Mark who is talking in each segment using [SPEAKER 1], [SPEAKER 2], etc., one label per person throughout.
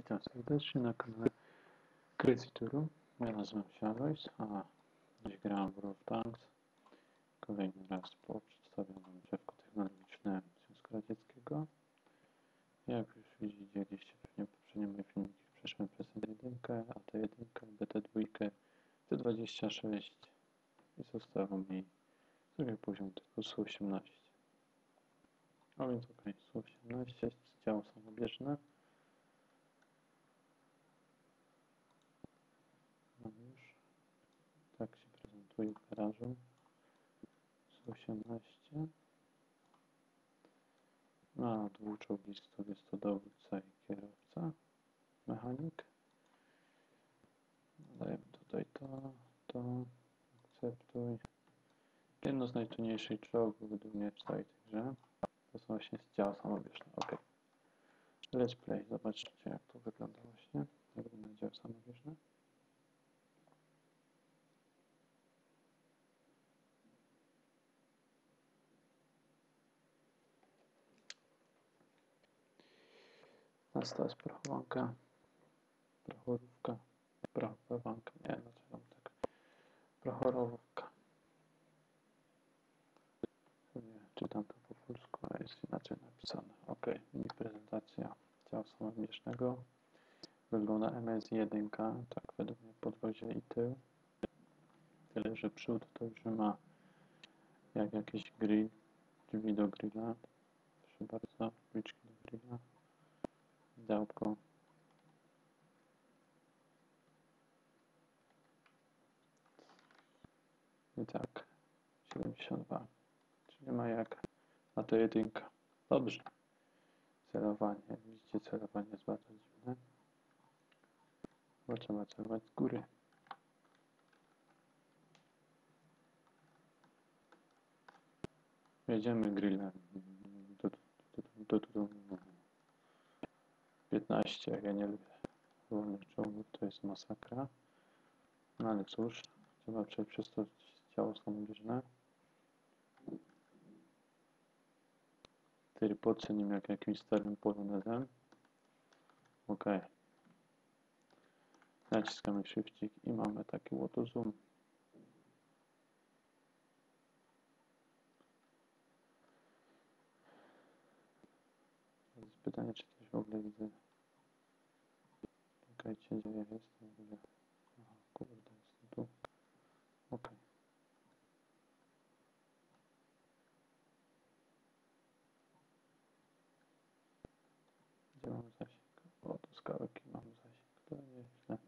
[SPEAKER 1] Witam serdecznie na kanale Crazy Turu. Ja nazywam się Alois, a dziś grałem w World of Tanks. Kolejny raz po przedstawionym drzewku technologicznym Związku Radzieckiego. Jak już widzieliście pewnie poprzednie moje filmiki, przeszłem przez N1, AT1, BT2, T26 i zostało mi drugi poziom tylko Su-18. A więc ok, Su-18, działo samobieżne. Mam już. Tak się garażu. Su-18. Ma dwuczołgistów, jest to dowódca i kierowca, mechanik. Dajemy tutaj to, to, akceptuj. Jedno z najtrudniejszych czołgów według mnie w całej tej grze. To są właśnie działa samobieżne. Ok. Let's play. Zobaczcie jak to wygląda właśnie. Jak wygląda dział samobieżny. Jest prochowanka. Prochorówka. Prochowanka. Nie, dlaczego mam tak? Prochorówka. Nie, czytam to po polsku, a jest inaczej napisane. Ok, mini prezentacja ciała samobieżnego. Wygląda MS1, tak według mnie podwozie i tył. Tyle, że przód to już ma jak jakiś grill, drzwi do grilla. Proszę bardzo, drzwiczki do grilla. Działko. I tak, 72. Czyli ma jak na to jedynka. Dobrze. Celowanie. Widzicie, celowanie jest bardzo dziwne. Bo trzeba celować z góry. Jedziemy grillem. Tu, tu, tu, tu, tu, tu. 15, jak ja nie lubię wolnych czołgów, to jest masakra. No ale cóż, trzeba to ciało samobieżne. Który podcenimy jak jakimś starym polonezem. Ok. Naciskamy shiftik i mamy taki łoto zoom. Pytanie, czy coś w ogóle widzę. Czekajcie, gdzie ja jestem w ogóle. Aha, kurde, jestem tu. Ok. Gdzie mam zasięg? O, tu skałek i mam zasięg. To nieźle.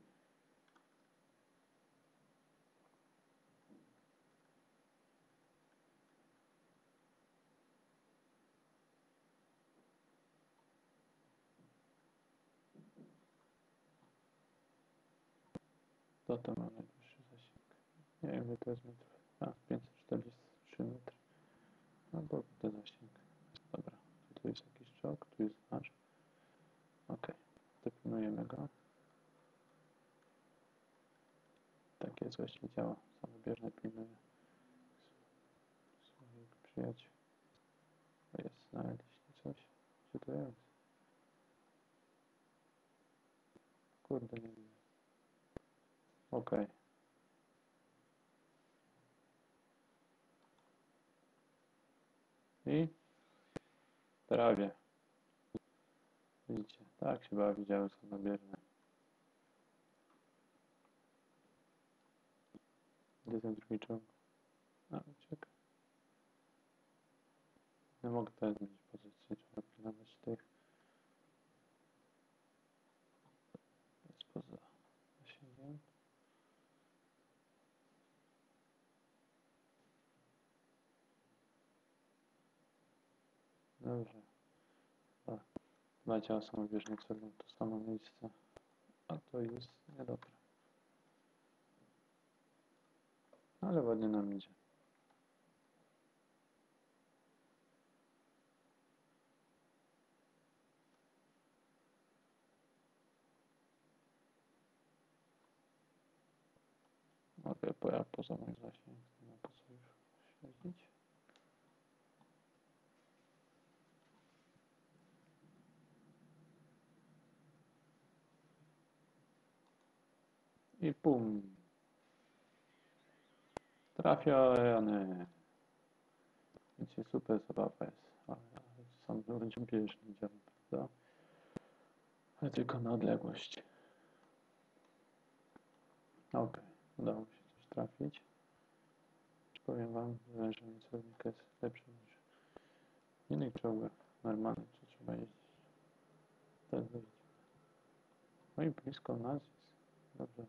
[SPEAKER 1] To to ma najdłuższy zasięg. Nie wiem, ile to jest metrów. A, 543 metry. No bo to zasięg. Dobra, to tu jest jakiś czołg, tu jest nasz. Ok, dopilnujemy go. Tak jest właśnie działa. Samobieżne pilnuje swoich przyjaciół. To jest, znaleźliście coś? Gdzie to jest? Kurde, nie wiem. Ok. I prawie. Widzicie, tak się bawi działy samobierne. Gdzie ten drugi czołg? A, ucieka. Nie mogę teraz zmienić pozycji, trzeba pilnować tych. Jest poza zasięgiem. Dobrze. Dwa, dwa ciała celują w to samo miejsce, a to jest niedobre. Ale ładnie nam idzie. Mogę ja poza moim zasięg, nie ma po co już śledzić. I pum. Trafiony. Wiecie, super zabawa jest. Ale sam będzie bieżny działa, prawda? Ale tylko na odległość. Okej, udało mi się coś trafić. Powiem wam, że celownik jest lepszy niż innych czołgach normalnych, co trzeba jeździć. Teraz widzimy. No i blisko nas jest. Dobrze,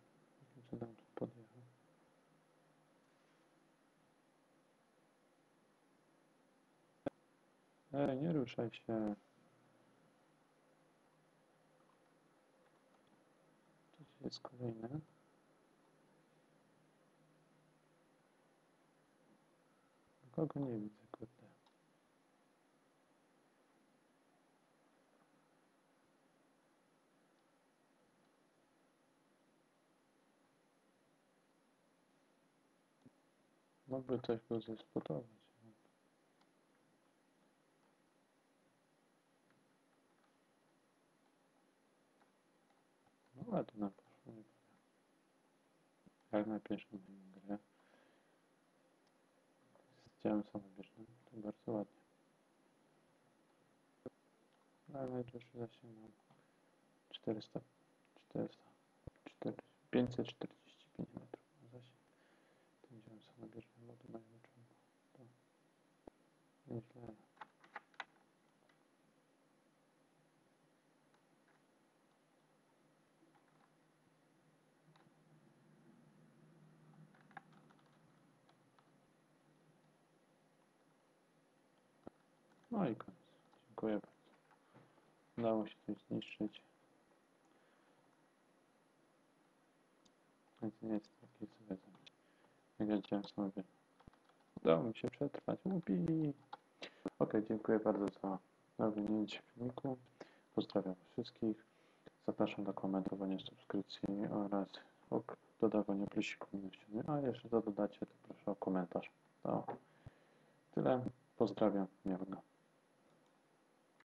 [SPEAKER 1] cudem tu podjechał. Ej, nie ruszaj się. Tu jest kolejne. Kogo nie widzę, kurde. Mógłby coś go zespotować. No ładnie nam poszło, nie powiem. Jak na pierwszą moją grę. Z działem samobieżnym, to bardzo ładnie. No, Ale najdłuższy zasięg mam 400, 400, 4, No i koniec. Dziękuję bardzo. Udało się coś zniszczyć. Nie jest taki ja chciałem sobie. Udało mi się przetrwać. Upi. Ok, dziękuję bardzo za oglądnięcie filmiku. Pozdrawiam wszystkich. Zapraszam do komentowania, subskrypcji oraz dodawania plusików miłościowych. A jeszcze co dodacie, to proszę o komentarz. To tyle. Pozdrawiam.